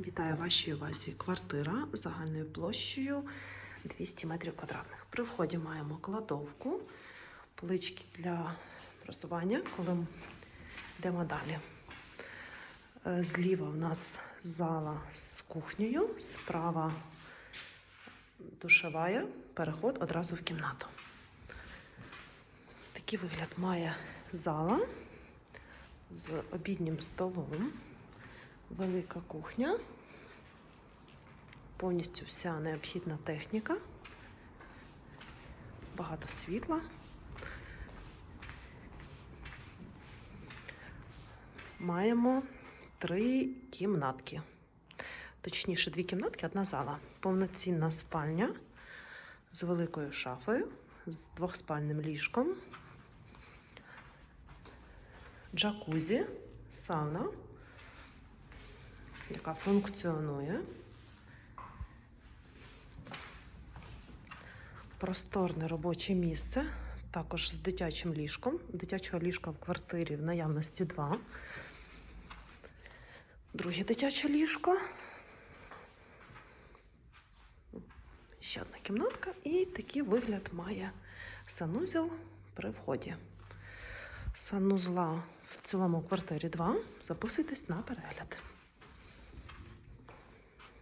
Вітаю вашій увазі. Квартира загальною площею 200 метрів квадратних. При вході маємо кладовку, полички для просування, коли йдемо далі. Е, Зліва в нас зала з кухнею, справа душова, переход одразу в кімнату. Такий вигляд має зала з обіднім столом, велика кухня, повністю вся необхідна техніка, багато світла. Маємо три кімнатки. Точніше, дві кімнатки, одна зала. Повноцінна спальня з великою шафою, з двохспальним ліжком, джакузі, сауна, яка функціонує. Просторне робоче місце, також з дитячим ліжком. Дитячого ліжка в квартирі в наявності два. Друге дитяче ліжко. Ще одна кімнатка, і такий вигляд має санузел при вході. Санузла в цілому квартирі 2. Записуйтесь на перегляд.